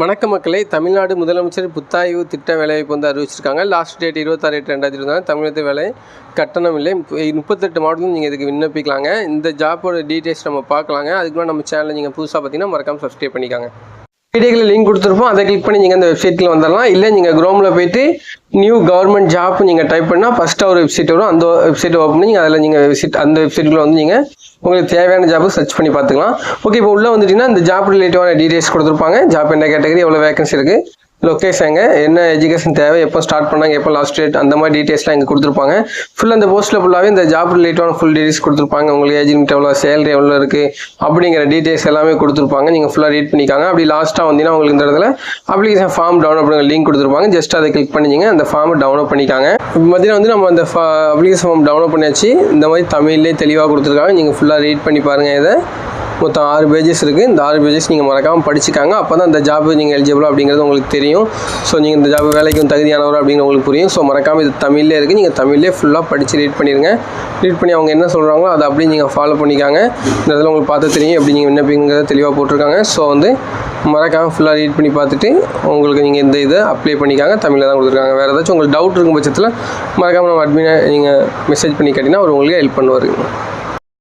வணக்க மக்களே. தமிழ்நாடு முதலமைச்சர் புத்தாய்வு திட்ட வேலைவாய்ப்பு வந்து அறிவிச்சிருக்காங்க. லாஸ்ட் டேட் இருபத்தாறு எட்டு ரெண்டாயிரத்தி இருபது தமிழகத்து வேலை கட்டணம் இல்லை. முப்பத்தெட்டு மாவட்டத்தில் நீங்கள் இதுக்கு விண்ணப்பிக்கலாங்க. இந்த ஜாப்போட டீட்டெயில்ஸ் நம்ம பார்க்கலாங்க. அதுக்கு நம்ம சேனலில் நீங்கள் புதுசாக பார்த்தீங்கன்னா மறக்காமல் சப்ஸ்கிரைப் பண்ணிக்காங்க. வீடியோக்கில் லிங்க் கொடுத்துருப்போம். அதை கிளிக் பண்ணி நீங்கள் அந்த வெப்சைட்டில் வந்துடலாம் இல்லை நீங்கள் க்ரோமில் போயிட்டு நியூ கவர்மெண்ட் ஜாப் நீங்கள் டைப் பண்ணால் ஃபஸ்ட்டு ஒரு வெப்சைட் வரும். அந்த வெப்சைட் ஓப்பன் பண்ணி அதில் நீங்கள் விசிட் அந்த வெப்சைட்டில் வந்து நீங்கள் உங்களுக்கு தேவையான ஜாப் சர்ச் பண்ணி பார்த்துக்கலாம். ஓகே இப்போ உள்ளே வந்துட்டீங்கன்னா இந்த ஜாப் ரிலேட்டிவான டீடைல்ஸ் கொடுத்துருப்பாங்க. ஜாப் என்ன கேட்டகரி எவ்வளோ வேகன்சி இருக்குது லொக்கேஷனுங்க என்ன எஜுகேஷன் தேவை எப்போ ஸ்டார்ட் பண்ணாங்க எப்போ லாஸ்ட் டேட் அந்த மாதிரி டீட்டெயில்ஸ்லாம் இங்கே கொடுத்துருப்பாங்க. ஃபுல் அந்த போஸ்ட்டில் ஃபுல்லாகவே இந்த ஜாப் ரிலேட்டிவான ஃபுல் டீடைல்ஸ் கொடுத்துருப்பாங்க. உங்களுக்கு ஏஜ் லிமிட் எவ்வளோ சேலரி எவ்வளோ இருக்குது அப்படிங்கிற டீட்டெயில்ஸ் எல்லாமே கொடுத்துருப்பாங்க. நீங்கள் ஃபுல்லாக ரீட் பண்ணிக்காங்க. அப்படி லாஸ்ட்டாக வந்தீங்கன்னா உங்களுக்கு இந்த இடத்துல அப்ளிகேஷன் ஃபார்ம் டவுன்லோட் பண்ணுங்க லிங்க் கொடுத்துருப்பாங்க. ஜஸ்ட் அதை கிளிக் பண்ணிங்க அந்த ஃபார்மை டவுன்லோட் பண்ணிக்காங்க. இப்போ வந்து நம்ம அந்த அப்ளிகேஷன் ஃபார்ம் டவுன்லோட் பண்ணியாச்சு. இந்த மாதிரி தமிழ்லேயே தெளிவாக கொடுத்துருக்காங்க. நீங்கள் ஃபுல்லாக ரீட் பண்ணி பாருங்கள் இதை. மொத்தம் ஆறு பேஜஸ் இருக்குது இந்த ஆறு பேஜஸ் நீங்கள் மறக்காமல் படிச்சுக்காங்க. அப்போ தான் இந்த ஜாப் நீங்கள் எலிஜிபிள் அப்படிங்கிறது உங்களுக்கு தெரியும். ஸோ நீங்கள் இந்த ஜாப் வேலைக்கும் தகுதியானவர் அப்படிங்கிற உங்களுக்கு புரியும். ஸோ மறக்காமல் இது தமிழ்லேயே இருக்குது நீங்கள் தமிழ்லேயே ஃபுல்லாக படித்து ரீட் பண்ணிடுங்க ரீட் பண்ணி அவங்க என்ன சொல்கிறாங்களோ அதை அப்படியே நீங்கள் ஃபாலோ பண்ணிக்காங்க. இந்த இதில் உங்களுக்கு பார்த்து தெரியும். எப்படி நீங்கள் விண்ணப்பிங்கிறத தெளிவாக போட்டிருக்காங்க. ஸோ வந்து மறக்காமல் ஃபுல்லாக ரீட் பண்ணி பார்த்துட்டு உங்களுக்கு நீங்கள் இந்த இதை அப்ளை பண்ணிக்காங்க. தமிழில் தான் கொடுத்துருக்காங்க. வேறு ஏதாச்சும் உங்களுக்கு டவுட் இருக்கும் பட்சத்தில் மறக்காமல் நம்ம அட்மினை நீங்கள் மெசேஜ் பண்ணி கேட்டிங்கன்னா அவர் உங்களுக்கு ஹெல்ப் பண்ணுவார்.